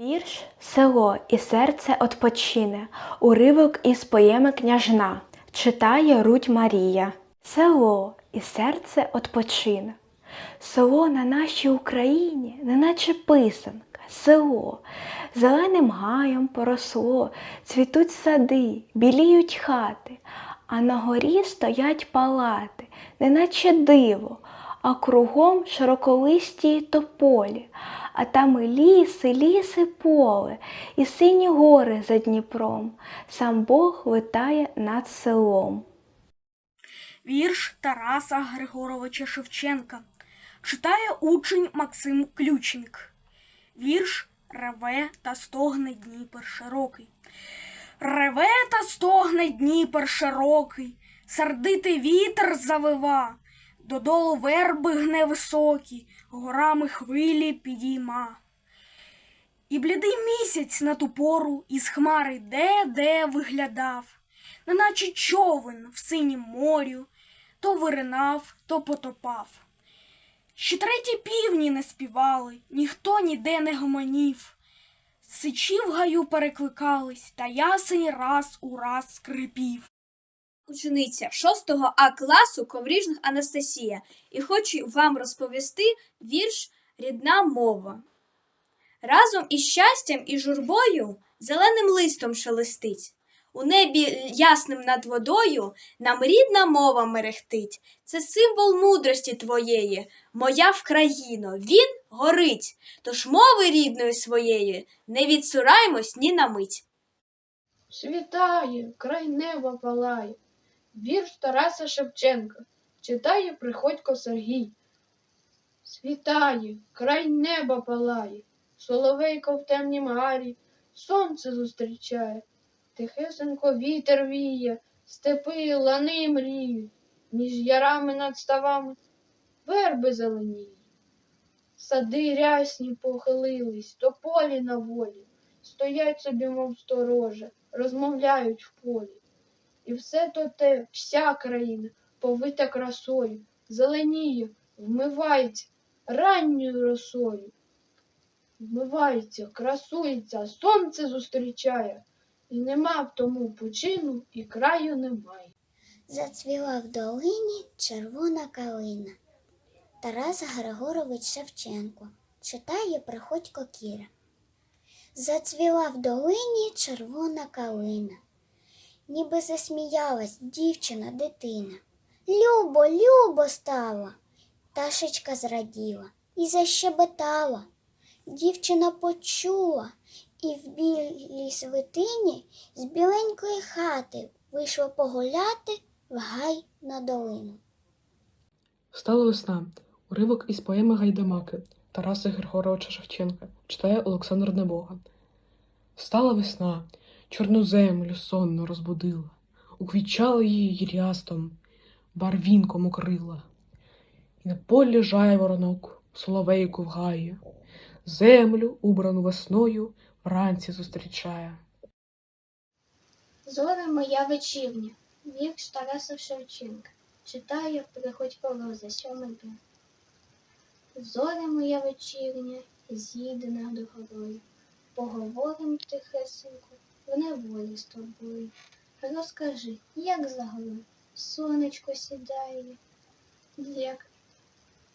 Вірш Село і серце отпочине. Уривок із поеми княжна. Читає Рудь Марія. Село і серце отпочине. Село на нашій Україні, неначе писанка, село. Зеленим гаєм поросло, цвітуть сади, біліють хати, а на горі стоять палати, неначе диво, а кругом широколисті тополі, а там і ліси, ліси поле, і сині гори за Дніпром. Сам Бог летає над селом. Вірш Тараса Григоровича Шевченка. Читає учень Максим Ключник. Вірш Реве та стогне Дніпер широкий. Реве та стогне Дніпер широкий, сердитий вітер завива, додолу верби гне високі, горами хвилі підійма. І блідий місяць на ту пору із хмари де-де виглядав, неначе човен в синім морю, то виринав, то потопав. Ще треті півні не співали, ніхто ніде не гомонів. Сичі в гаю перекликались, та ясень раз у раз скрипів. Учениця 6 А класу Ковріжних Анастасія і хочу вам розповісти вірш Рідна мова. Разом із щастям і журбою зеленим листом шелестить. У небі ясним над водою нам рідна мова мерехтить. Це символ мудрості твоєї, моя Вкраїно, він горить. Тож мови рідної своєї не відсураймось ні на мить. Світає, край неба палає. Вірш Тараса Шевченка. Читає Приходько Сергій. Світає, край неба палає. Соловейко в темнім гарі, сонце зустрічає. Тихесенько вітер віє, степи, лани мріють. Між ярами над ставами верби зеленіють. Сади рясні похилились, тополі на волі, стоять собі, мов сторожа, розмовляють в полі. І все то те, вся країна, повита красою, зеленіє, вмивається ранньою росою. Вмивається, красується, сонце зустрічає, і нема в тому почину, і краю немає. Зацвіла в долині червона калина. Тарас Григорович Шевченко читає Приходько Кіра. Зацвіла в долині червона калина, ніби засміялась дівчина дитина. Любо, любо стало. Ташечка зраділа і защебетала. Дівчина почула, і в білій свитині з біленької хати вийшла погуляти в гай на долину. Стала весна. Уривок із поеми Гайдамаки Тараса Григоровича Шевченка читає Олександр Небога. Стала весна, чорну землю сонно розбудила, уквічала її рястом, барвінком укрила. І на полі жає воронок, соловейку в гаї, землю, убрану весною, вранці зустрічає. Зоре моя вечірня, вірш Тараса Шевченка, читає Приходько Лоза, сьомий Б. Зоре моя вечірня, зійде над горою, поговорим тихесенько в неволі з тобою. Розкажи, як за горою сонечко сідає, як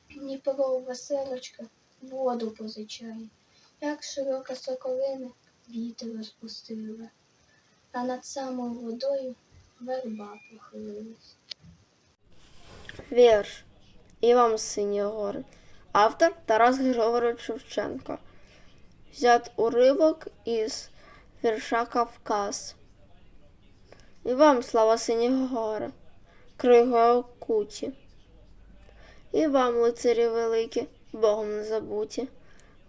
Дніпро веселочка воду позичає, як широка соколина вітер розпустила а над самою водою верба похилилась. Вірш І вам сині гори. Автор Тарас Григорович Шевченко. Взят уривок із вірша Кавказ. І вам слава сині гори, кригою куті. І вам, лицарі великі, Богом не забуті.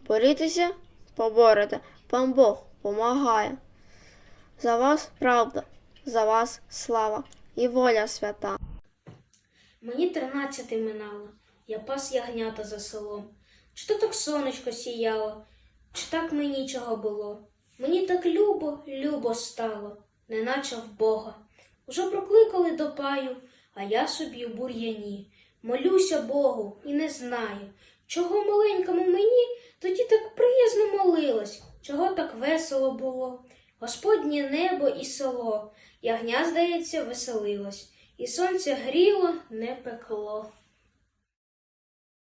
Борітеся, поборете, пан Бог помагає. За вас правда, за вас слава і воля свята. Мені тринадцяти минало, я пас ягнята за селом. Чи то так сонечко сіяло, чи так мені чого було? Мені так любо, любо стало, неначе в Бога. Уже прокликали до паю, а я собі у бур'яні. Молюся Богу і не знаю, чого маленькому мені тоді так приязно молилась, чого так весело було. Господнє небо і село, ягня, здається, веселилось, і сонце гріло, не пекло.